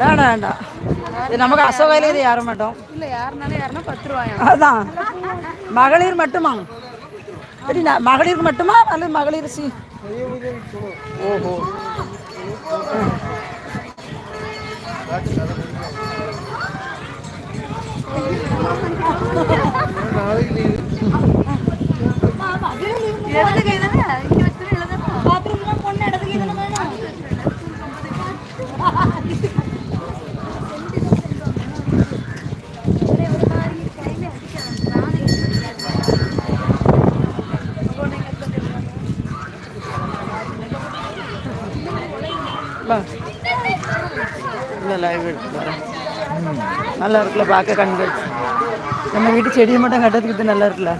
வேண்டாம் வேண்டாம் இது நமக்கு அசோகையில இது ஏற மாட்டோம். இல்ல யாருனாலும் யாருன்னா பத்து ரூபாயா அதான். மகளிர் மட்டுமா? சரி நான் மகளிருக்கு மட்டுமா? அல்லது மகளிர் சி? ஓஹோ. இடது கை தானே இங்க வச்சுட்டு எழுதணும் வா. இல்லை லைவ் எடுத்து வரேன் நல்லா இருக்குல்ல பார்க்க கண்கள். நம்ம வீட்டு செடியை மட்டும் கட்டுறதுக்கு இது நல்லா இருக்குல்ல.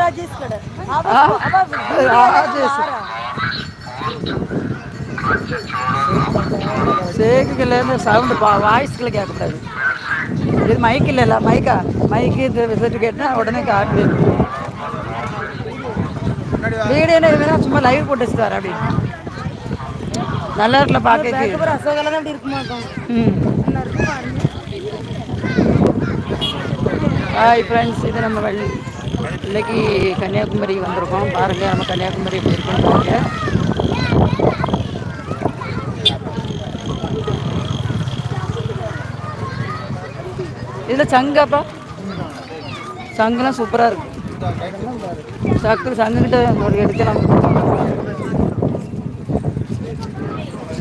ராஜேஷ் கடை ஆ, ராஜேஷ். சேக்குலேருந்து சவுண்டு பா வாய்ஸ்களை கேட்கக்கூடாது. இது மைக் இல்லைல்ல மைக்கா மைக்கு இது விசிட்டு கேட்டால் உடனே காட்டு வீடியோ என்ன சும்மா லைவ் போட்டு வச்சுட்டு வரேன் அப்படி நல்லா இருக்குல்ல பார்க்க அசோகெல்லாம் தான் அப்படி இருக்குமா ம். பாருங்க ஹாய் ஃப்ரெண்ட்ஸ் இது நம்ம வள்ளி. இன்னைக்கு கன்னியாகுமரி வந்திருக்கோம். பாருங்கள் நம்ம கன்னியாகுமரி எப்படி இருக்குன்னு பாருங்க. இதில் சங்காப்பா சங்குலாம் சூப்பராக இருக்கு. சக்கு சங்குக்கிட்ட ஒரு எடுக்கலாம்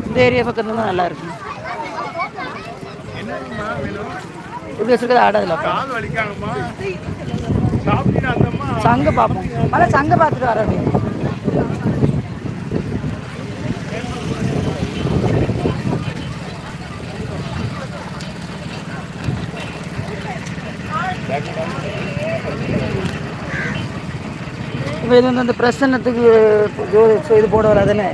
இந்த ஏரியா பக்கத்துல நல்லா இருக்கு. இப்படி வச்சிருக்கிறது அந்தம்மா சங்க பார்ப்போம். அதான் சங்க பார்த்துட்டு வர இப்போ இது வந்து அந்த பிரசன்னத்துக்கு ஜோ- இது போட வராதுன்னு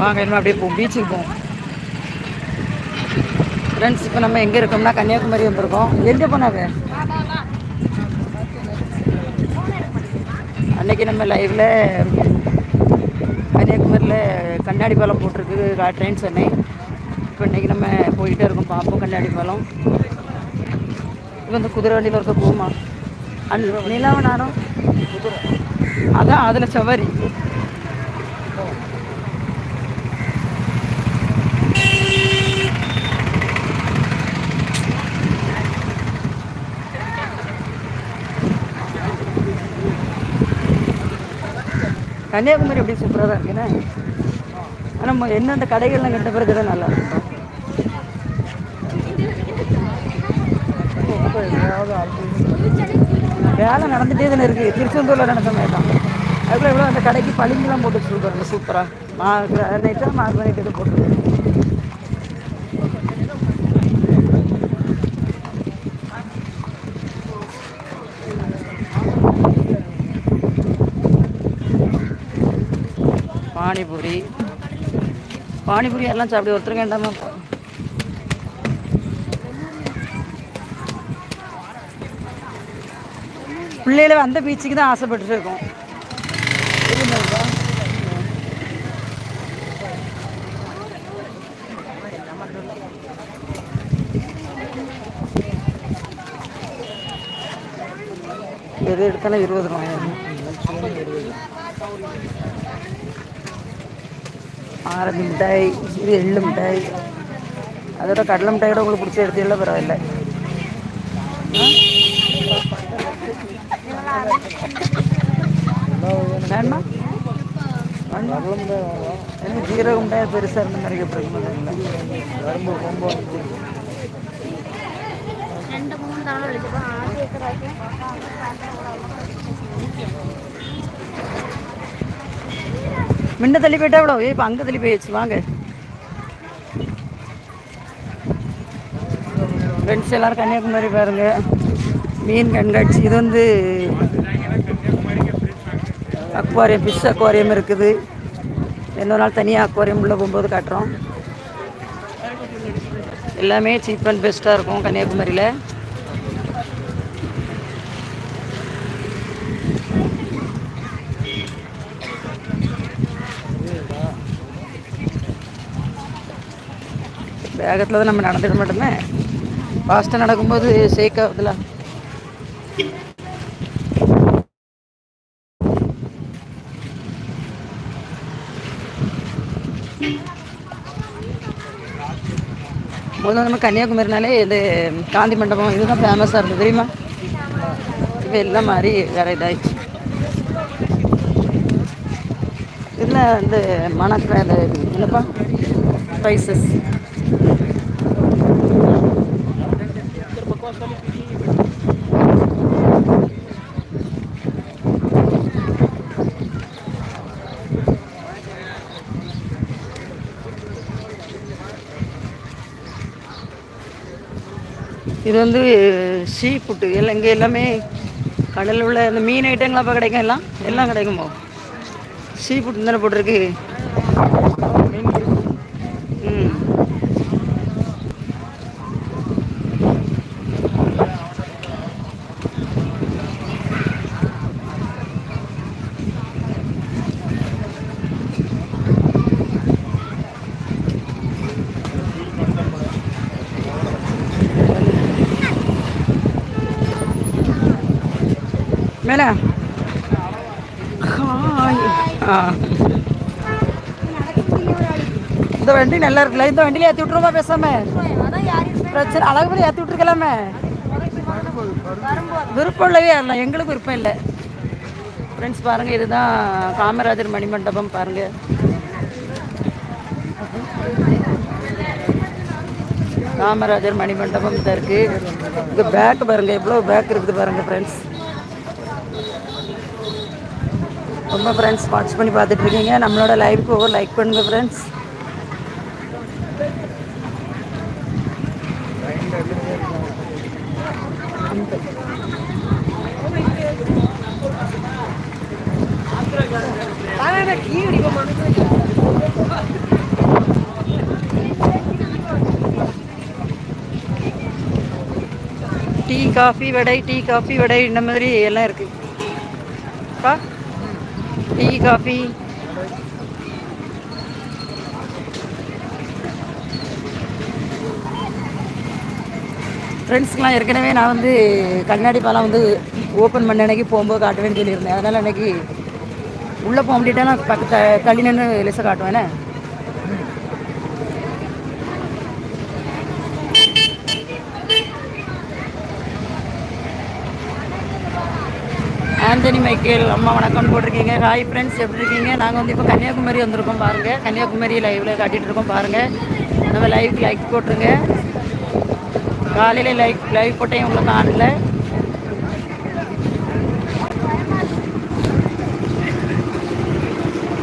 வாங்க என்ன அப்படியே போவோம் பீச்சுக்கு போவோம் ஃப்ரெண்ட்ஸ் இப்போ நம்ம எங்கே இருக்கோம்னா கன்னியாகுமரி வந்திருக்கோம். எங்கே போனாவே அன்னைக்கு நம்ம லைவில் கன்னியாகுமரியில் கண்ணாடி பாலம் போட்டிருக்கு ட்ரெயின் சொன்னேன் இப்போ நம்ம போயிட்டே இருக்கோம். பார்ப்போம் கண்ணாடி பழம் இது வந்து குதிரை வண்டியில் இருக்க பூமா அன் நிலாவ நேரம் அதான் அதில் சவாரி. கன்னியாகுமரி எப்படி சூப்பராக தான் இருக்குண்ணே ஆனால் என்ன அந்த கடைகள்லாம் கண்ட பிறகு தான் நல்லா இருக்கும். வேலை நடந்துகிட்டே தானே இருக்குது திருச்செந்தூரில் நடந்த மாதிரி தான் அதுக்குள்ள எவ்வளோ அந்த கடைக்கு பளிங்கெல்லாம் போட்டு வச்சுருக்காங்க சூப்பராக மா நைட்டாக மார்க் நைட்டு இது போட்டுருக்கு பானிபூரி. பானிபூரி எல்லாம் சாப்பிடு. ஒருத்தருக்கு வேண்டாமா பிள்ளைகள அந்த பீச்சுக்கு தான் ஆசைப்பட்டுட்டு இருக்கோம் எது எடுத்தாலும் இருபது ரூபாய். ஆரஞ்சு மிட்டாய் இது எள்ளு மிட்டாய். அதோட கடலை மிட்டாயோட உங்களுக்கு பிடிச்ச எடுத்தீங்களா பரவாயில்ல. வேணுமா எனக்கு ஜீரக உண்டாய பெருசாக இருந்த மாதிரி பிரச்சனை ரொம்ப ரொம்ப தள்ளி போயிட்டா எவ்வளோ இப்போ அங்கே தள்ளி போயிடுச்சு வாங்க. ஃப்ரெண்ட்ஸ் எல்லோரும் கன்னியாகுமரி பாருங்கள் மீன் கண்காட்சி. இது வந்து அக்வாரியம் ஃபிஷ் அக்வாரியம் இருக்குது. இன்னொரு நாள் தனியாக அக்வாரியம் உள்ளே போகும்போது காட்டுறோம். எல்லாமே சீப் அண்ட் பெஸ்ட்டாக இருக்கும் கன்னியாகுமரியில். வேகத்தில் தான் நம்ம நடந்துட மாட்டோமே. ஃபாஸ்ட்டாக நடக்கும்போது ஷேக் முதல்ல நம்ம கன்னியாகுமரினாலே இது காந்தி மண்டபம் இதுதான் ஃபேமஸாக இருந்தது தெரியுமா? இப்போ எல்லாம் மாதிரி வேற இதாகிடுச்சு இதில் வந்து மணக்கிற என்னப்பா? ஸ்பைசஸ் இது வந்து சீ ஃபுட்டு எல்லாம் இங்கே எல்லாமே கடலில் உள்ள இந்த மீன் ஐட்டங்களாம் இப்போ கிடைக்கும்? எல்லாம் எல்லாம் கிடைக்குமோ? சீ ஃபுட் தானே போட்டிருக்கு ம் மேலே ஆ இந்த வண்டி நல்லா இருக்குல்ல இந்த வண்டியில் ஏற்றி விட்ருமா பேசாம பிரச்சனை அழகுபடி ஏற்றி விட்ருக்கலாமே விருப்பம் இல்லவே இல்லை எங்களுக்கு விருப்பம் இல்லை ஃப்ரெண்ட்ஸ் பாருங்கள் இதுதான் காமராஜர் மணிமண்டபம் பாருங்கள் காமராஜர் மணிமண்டபம் இதாக இருக்குது இது பேக் பாருங்கள் எவ்வளோ பேக் இருக்குது பாருங்கள் ஃப்ரெண்ட்ஸ் ரொம்ப ஃப்ரெண்ட்ஸ் வாட்ச் பண்ணி பார்த்துட்டு இருக்கீங்க நம்மளோட லைவுக்கு ஒவ்வொரு லைக் பண்ணுங்க friends tea coffee vada tea coffee vada இந்த மாதிரி எல்லாம் இருக்குது பா. டீ காஃபி ஃப்ரெண்ட்ஸ்க்கெலாம் ஏற்கனவே நான் வந்து கண்ணாடி பாலம் வந்து ஓப்பன் பண்ண அன்னைக்கு போகும்போது காட்டுவேன்னு சொல்லியிருந்தேன். அதனால் அன்னைக்கு உள்ளே போக முடியாட்டா நான் பக்கத்து தள்ளி நின்று லிசை காட்டுவேனே. ஆண்டனி மைக்கேல் அம்மா வணக்கம் போட்டிருக்கீங்க. ஹாய் ஃப்ரெண்ட்ஸ் எப்படி இருக்கீங்க? நாங்கள் வந்து இப்போ கன்னியாகுமரி வந்திருக்கோம் பாருங்கள் கன்னியாகுமரி லைவில் காட்டிகிட்டு இருக்கோம் பாருங்கள் நம்ம லைவ் லைக் போட்டுருங்க. காலையில் லைக் லைவ் போட்டேன் உங்களுக்கு ஆனல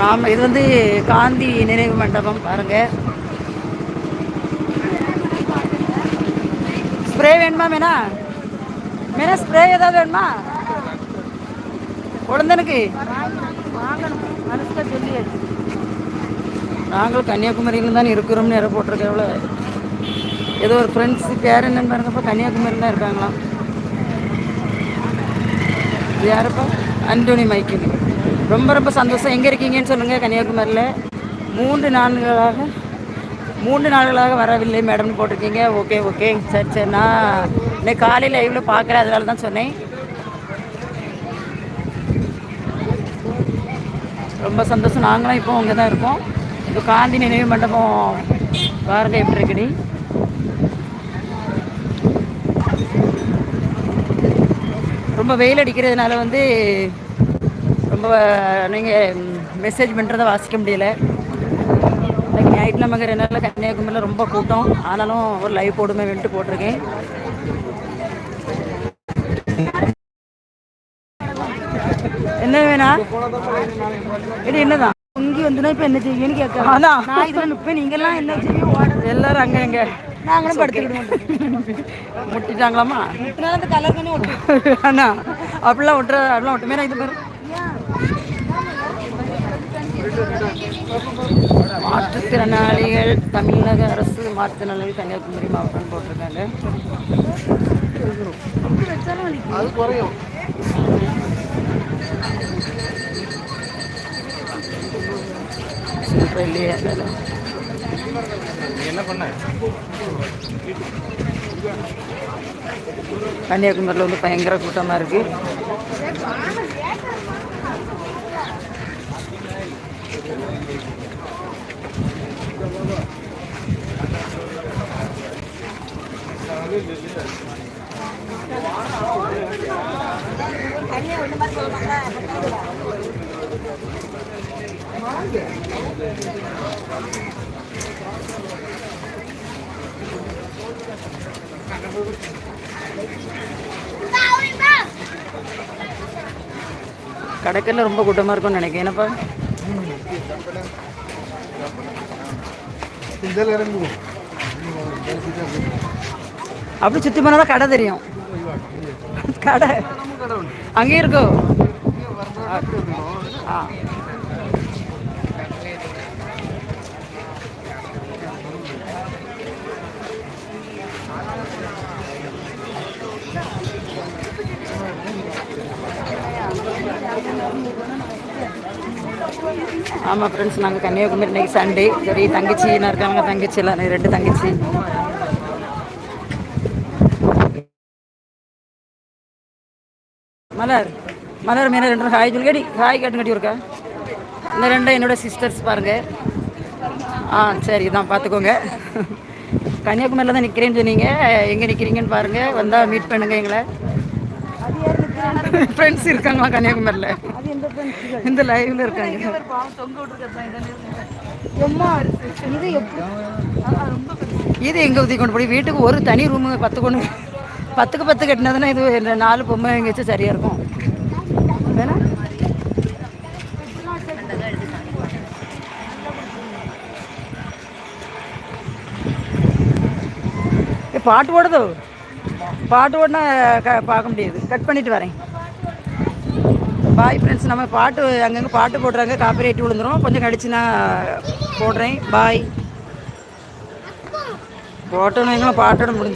நாம் இது வந்து காந்தி நினைவு மண்டபம் பாருங்கள் ஸ்ப்ரே வேணுமா மேனா? மேனா ஸ்ப்ரே ஏதாவது வேணுமா? குழந்தனுக்கு வாங்கணும் நாங்களும் கன்னியாகுமரியில் தான் இருக்கிறோம்னு யாரோ போட்டிருக்க எவ்வளோ ஏதோ ஒரு ஃப்ரெண்ட்ஸ் பேர் என்னன்னு பாருங்கப்பா கன்னியாகுமரியில் தான் இருக்காங்களாம் இது யாருப்பா? அண்டோனி ரொம்ப ரொம்ப சந்தோஷம். எங்கே இருக்கீங்கன்னு சொல்லுங்கள் கன்னியாகுமரியில். மூன்று நாள்களாக மூன்று நாள்களாக வரவில்லை மேடம்னு போட்டிருக்கீங்க. ஓகே ஓகே சரி சரி. நான் இன்னைக்கு காலையில் லைவில் பார்க்குறேன் அதனால தான் சொன்னேன். ரொம்ப சந்தோஷம். நாங்களும் இப்போ அங்கே தான் இருக்கோம். இப்போ காந்தி நினைவு மண்டபம் பாருங்க எப்படி இருக்குடி ரொம்ப வெயில் அடிக்கிறதுனால வந்து ரொம்ப நீங்கள் மெசேஜ் பண்ணுறதை வாசிக்க முடியல. இன்னைக்கு ஞாயிற்றுக்கிழமைங்கிறதுனால கன்னியாகுமரியில் ரொம்ப கூட்டம். ஆனாலும் ஒரு லைவ் போடுமே வந்துட்டு போட்டிருக்கேன். என்ன வேணா? இது என்னதான்? இங்கே வந்துனா இப்போ என்ன செய்வீங்கன்னு கேட்க. அதான் நான் இதில் நிற்பேன் நீங்கள்லாம் என்ன செய்வீங்க? ஓடுறது. எல்லாரும் அங்கே எங்க நாங்களும் படுத்துக்கிட்டு முட்டிட்டாங்களாமா? முட்டினாலும் அந்த கலர் தானே ஒட்டு. அண்ணா அப்படிலாம் ஒட்டுற அப்படிலாம் ஒட்டுமே நான் இது பாரு. மாற்றுத்திறனாளிகள் தமிழக அரசு மாற்றுத்திறனாளிகள் கன்னியாகுமரி மாவட்டம் போட்டிருக்காங்க. அது குறையும். சில்லறை என்ன பண்ண கன்னியாகுமரியில் வந்து பயங்கர கூட்டமாக இருக்குது கடைக்கல்ல ரொம்ப கூட்டமாக இருக்கும்னு நினைக்கிறேன். என்னப்பா? அப்படி சுற்றி போனால் தான் கடை தெரியும். கடை. அங்கேயும் இருக்கோ ஆ. ஆமாம் ஃப்ரெண்ட்ஸ் நாங்கள் கன்னியாகுமரி இன்னைக்கு சண்டே சரி தங்கச்சி நான் இருக்காங்க தங்கச்சி எல்லாம் ரெண்டு தங்கச்சி. மலர் மலர் மேலே ரெண்டு ஹாய் சொல்லி. ஹாய் கட்டு கட்டி இருக்கா இந்த ரெண்டும் என்னோட சிஸ்டர்ஸ் பாருங்கள் ஆ சரி தான் பார்த்துக்கோங்க கன்னியாகுமரியில் தான் நிற்கிறேன்னு சொன்னீங்க. எங்கே நிற்கிறீங்கன்னு பாருங்கள் வந்தால் மீட் பண்ணுங்கள் எங்களை. ஃப்ரெண்ட்ஸ் இருக்காங்களா கன்னியாகுமரியில்? இந்த லைவ்ல இருக்காங்க. இது எப்படி இது எங்கே ஊற்றி கொண்டு போய்? வீட்டுக்கு ஒரு தனி ரூமு பத்து கொண்டு பத்துக்கு பத்து கட்டினதுன்னா இது நாலு பொம்மை எங்கேயாச்சும் வச்சு சரியாக இருக்கும். வேணா? ஏ, பாட்டு போடுதோ பாட்டு ஓட்டினா க பார்க்க முடியாது. கட் பண்ணிட்டு வரேன். பாய் ஃப்ரெண்ட்ஸ் நம்ம பாட்டு அங்கங்கே பாட்டு போடுறாங்க. காப்பிரைட் விழுந்துரும். கொஞ்சம் கழிச்சு நான் போடுறேன் பாய் போட்டோன்னு பாட்டோட முடிஞ்சு